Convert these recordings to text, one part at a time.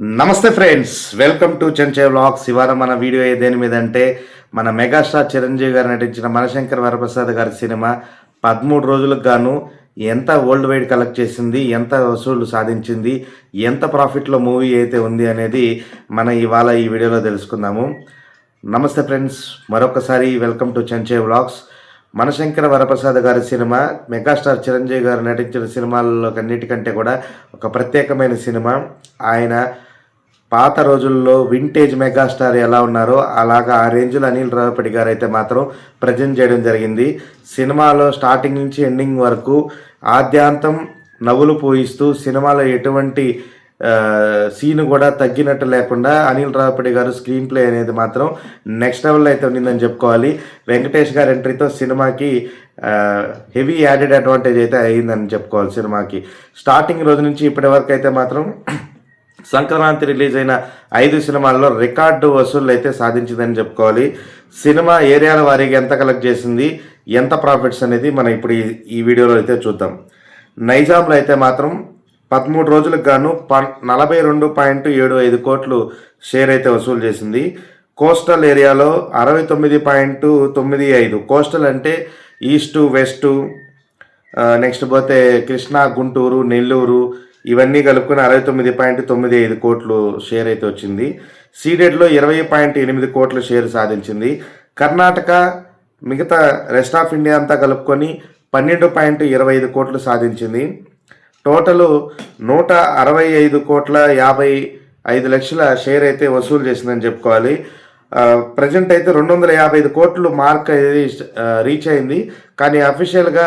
నమస్తే friends welcome to Chenche vlogs. ఇవాళ మన వీడియో దేని మీద అంటే మన మెగాస్టార్ చిరంజీవి గారు నటించిన మనశంకర్ వరప్రసాద్ గారి సినిమా పదమూడు రోజులకు గాను ఎంత వరల్డ్ వైడ్ కలెక్ట్ చేసింది ఎంత వసూళ్ళు సాధించింది ఎంత ప్రాఫిట్లో మూవీ అయితే ఉంది అనేది మన ఇవాళ ఈ వీడియోలో తెలుసుకుందాము. నమస్తే ఫ్రెండ్స్ మరొకసారి వెల్కమ్ టు చెంచే వ్లాగ్స్. మనశంకర వరప్రసాద్ గారి సినిమా మెగాస్టార్ చిరంజీవి గారు నటించిన సినిమాల్లో అన్నిటికంటే కూడా ఒక ప్రత్యేకమైన సినిమా. ఆయన పాత రోజుల్లో వింటేజ్ మెగాస్టార్ ఎలా ఉన్నారో అలాగా ఆ రేంజ్లో అనిల్ రావపడి గారు అయితే మాత్రం ప్రజెంట్ చేయడం జరిగింది. సినిమాలో స్టార్టింగ్ నుంచి ఎండింగ్ వరకు ఆద్యాంతం నవ్వులు పోయిస్తూ సినిమాలో ఎటువంటి సీన్ కూడా తగ్గినట్టు లేకుండా అనిల్ రావపడి గారు స్క్రీన్ ప్లే అనేది మాత్రం నెక్స్ట్ లెవెల్లో అయితే ఉండిందని చెప్పుకోవాలి. వెంకటేష్ గారి ఎంట్రీతో సినిమాకి హెవీ యాడెడ్ అడ్వాంటేజ్ అయితే అయ్యిందని చెప్పుకోవాలి సినిమాకి. స్టార్టింగ్ రోజు నుంచి ఇప్పటి వరకు అయితే మాత్రం సంక్రాంతి రిలీజ్ అయిన ఐదు సినిమాల్లో రికార్డు వసూళ్ళు అయితే సాధించిందని చెప్పుకోవాలి. సినిమా ఏరియాల వారీగా ఎంత కలెక్ట్ చేసింది ఎంత ప్రాఫిట్స్ అనేది మనం ఇప్పుడు ఈ ఈ వీడియోలో అయితే చూద్దాం. నైజాంలో అయితే మాత్రం పదమూడు రోజులకు గాను ప నలభై రెండు పాయింట్ ఏడు ఐదు కోట్లు షేర్ అయితే వసూలు చేసింది. కోస్టల్ ఏరియాలో అరవై తొమ్మిది పాయింట్ తొమ్మిది ఐదు. కోస్టల్ అంటే ఈస్టు వెస్టు నెక్స్ట్ పోతే కృష్ణా గుంటూరు నెల్లూరు ఇవన్నీ కలుపుకొని అరవై తొమ్మిది పాయింట్ తొమ్మిది ఐదు కోట్లు షేర్ అయితే వచ్చింది. సీడెడ్లో ఇరవై పాయింట్ ఎనిమిది కోట్ల షేర్ సాధించింది. కర్ణాటక మిగతా రెస్ట్ ఆఫ్ ఇండియా అంతా కలుపుకొని పన్నెండు పాయింట్ ఇరవై ఐదు కోట్లు సాధించింది. టోటలు నూట అరవై ఐదు కోట్ల యాభై ఐదు లక్షల షేర్ అయితే వసూలు చేసిందని చెప్పుకోవాలి. ప్రజెంట్ అయితే రెండు వందల యాభై ఐదు కోట్లు మార్క్ అనేది రీచ్ అయింది. కానీ అఫీషియల్గా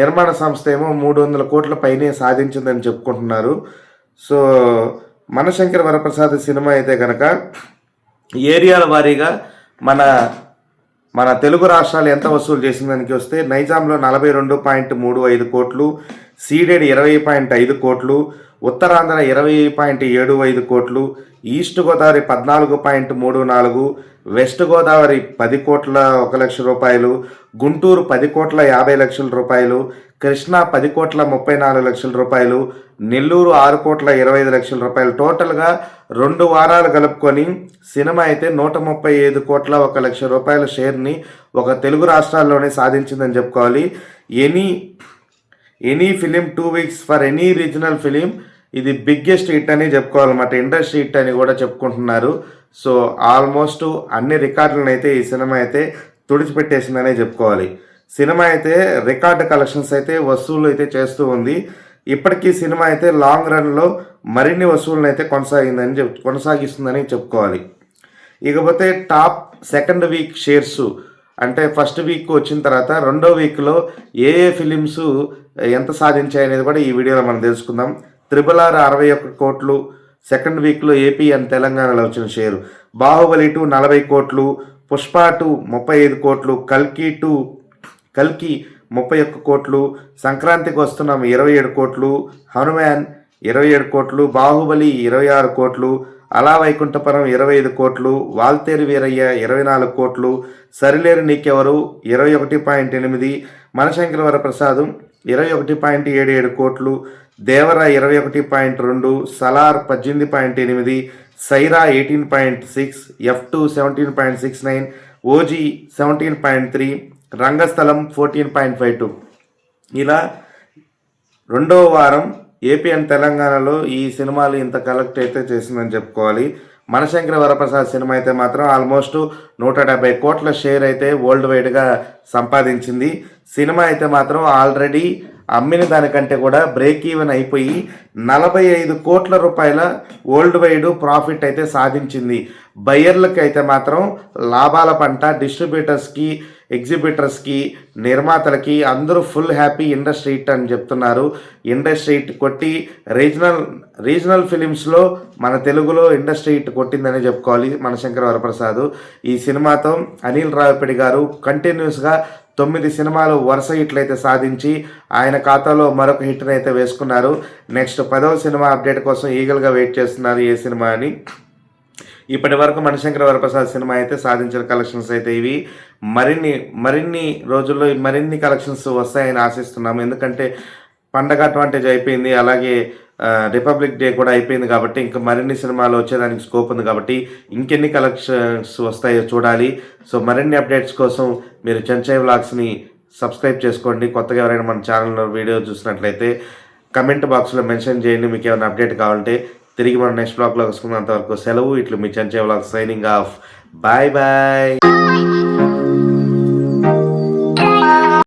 నిర్మాణ సంస్థ ఏమో మూడు వందల కోట్ల పైనే సాధించిందని చెప్పుకుంటున్నారు. సో మనశంకర వరప్రసాద్ సినిమా అయితే కనుక ఏరియాల వారీగా మన మన తెలుగు రాష్ట్రాలు ఎంత వసూలు చేసిందానికి వస్తే నైజాంలో నలభై రెండు పాయింట్ మూడు ఐదు కోట్లు సీడెడ్ ఇరవై పాయింట్ ఐదు కోట్లు ఉత్తరాంధ్ర ఇరవై పాయింట్ ఏడు ఐదు కోట్లు ఈస్ట్ గోదావరి పద్నాలుగు పాయింట్ మూడు నాలుగు వెస్ట్ గోదావరి పది కోట్ల ఒక లక్ష రూపాయలు గుంటూరు పది కోట్ల యాభై లక్షల రూపాయలు కృష్ణా పది కోట్ల ముప్పై నాలుగు లక్షల రూపాయలు నెల్లూరు ఆరు కోట్ల ఇరవై ఐదు లక్షల రూపాయలు. టోటల్గా రెండు వారాలు కలుపుకొని సినిమా అయితే నూట ముప్పై ఐదు కోట్ల ఒక లక్ష రూపాయల షేర్ని ఒక తెలుగు రాష్ట్రాల్లోనే సాధించిందని చెప్పుకోవాలి. Any any film two weeks for any regional film ఇది బిగ్గెస్ట్ హిట్ అని చెప్పుకోవాలన్నమాట. ఇండస్ట్రీ హిట్ అని కూడా చెప్పుకుంటున్నారు. సో ఆల్మోస్ట్ అన్ని రికార్డులను అయితే ఈ సినిమా అయితే తుడిచిపెట్టేసిందనే చెప్పుకోవాలి. సినిమా అయితే రికార్డు కలెక్షన్స్ అయితే వసూలు అయితే చేస్తూ ఉంది. ఇప్పటికీ సినిమా అయితే లాంగ్ రన్లో మరిన్ని వసూళ్ళని అయితే కొనసాగిందని చెప్ కొనసాగిస్తుందని చెప్పుకోవాలి. ఇకపోతే టాప్ సెకండ్ వీక్ షేర్స్ అంటే ఫస్ట్ వీక్ వచ్చిన తర్వాత రెండో వీక్లో ఏ ఏ ఫిలిమ్స్ ఎంత సాధించాయి అనేది కూడా ఈ వీడియోలో మనం తెలుసుకుందాం. త్రిబుల్ ఆర్ అరవై ఒక్క కోట్లు సెకండ్ వీక్లో ఏపీ అండ్ తెలంగాణలో వచ్చిన షేరు బాహుబలి టూ నలభై కోట్లు పుష్ప టూ ముప్పై ఐదు కోట్లు కల్కి టూ కల్కి ముప్పై ఒక్క కోట్లు సంక్రాంతికి వస్తున్నాం ఇరవై ఏడు కోట్లు హనుమాన్ ఇరవై ఏడు కోట్లు బాహుబలి ఇరవై ఆరు కోట్లు అలా వైకుంఠపురం ఇరవై ఐదు కోట్లు వాల్తేరు వీరయ్య ఇరవై నాలుగు కోట్లు సరిలేరు నీకెవరు ఇరవై ఒకటి పాయింట్ ఎనిమిది మనశంకరవర ప్రసాదం ఇరవై ఒకటి పాయింట్ ఏడు ఏడు కోట్లు దేవర ఇరవై ఒకటి పాయింట్ రెండు సలార్ పద్దెనిమిది పాయింట్ ఎనిమిది Sye Raa eighteen point six F two seventeen point six nine OG seventeen point three Rangasthalam fourteen point five two. ఇలా రెండో వారం ఏపీ అండ్ తెలంగాణలో ఈ సినిమాలు ఇంత కలెక్ట్ అయితే చేసిందని చెప్పుకోవాలి. మనశంకర వరప్రసాద్ సినిమా అయితే మాత్రం ఆల్మోస్ట్ నూట డెబ్బై కోట్ల షేర్ అయితే వరల్డ్ వైడ్గా సంపాదించింది. సినిమా అయితే మాత్రం ఆల్రెడీ అమ్మిన దానికంటే కూడా బ్రేక్ ఈవెన్ అయిపోయి నలభై ఐదు కోట్ల రూపాయల వరల్డ్ వైడ్ ప్రాఫిట్ అయితే సాధించింది. బయ్యర్లకి అయితే మాత్రం లాభాల పంట డిస్ట్రిబ్యూటర్స్కి ఎగ్జిబిటర్స్కి నిర్మాతలకి అందరూ ఫుల్ హ్యాపీ ఇండస్ట్రీ హిట్ అని చెప్తున్నారు. ఇండస్ట్రీ హిట్ కొట్టి రీజనల్ రీజనల్ ఫిలిమ్స్లో మన తెలుగులో ఇండస్ట్రీ హిట్ కొట్టిందని చెప్పుకోవాలి మనశంకర వరప్రసాద్ ఈ సినిమాతో అనిల్ రావిపడి గారు కంటిన్యూస్గా తొమ్మిది సినిమాలు వరుస హిట్లయితే సాధించి ఆయన ఖాతాలో మరొక హిట్ని అయితే వేసుకున్నారు. నెక్స్ట్ పదవ సినిమా అప్డేట్ కోసం ఈగల్గా వెయిట్ చేస్తున్నారు ఏ సినిమా అని. ఇప్పటి వరకు మణిశంకర వరప్రసాద్ సినిమా అయితే సాధించిన కలెక్షన్స్ అయితే ఇవి. మరిన్ని మరిన్ని రోజుల్లో మరిన్ని కలెక్షన్స్ వస్తాయని ఆశిస్తున్నాము. ఎందుకంటే పండగ అడ్వాంటేజ్ అయిపోయింది. అలాగే రిపబ్లిక్ డే కూడా అయిపోయింది కాబట్టి ఇంకా మరిన్ని సినిమాలు వచ్చేదానికి స్కోప్ ఉంది కాబట్టి ఇంకెన్ని కలెక్షన్స్ వస్తాయో చూడాలి. సో మరిన్ని అప్డేట్స్ కోసం మీరు చెంచై వ్లాగ్స్ని సబ్స్క్రైబ్ చేసుకోండి. కొత్తగా ఎవరైనా మన ఛానల్లో వీడియో చూసినట్లయితే కమెంట్ బాక్స్లో మెన్షన్ చేయండి. మీకు ఏమైనా అప్డేట్ కావాలంటే తిరిగి మనం నెక్స్ట్ బ్లాగ్లో కలుసుకున్నంత వరకు సెలవు. ఇట్లు మీ Chenchai vlog signing off bye bye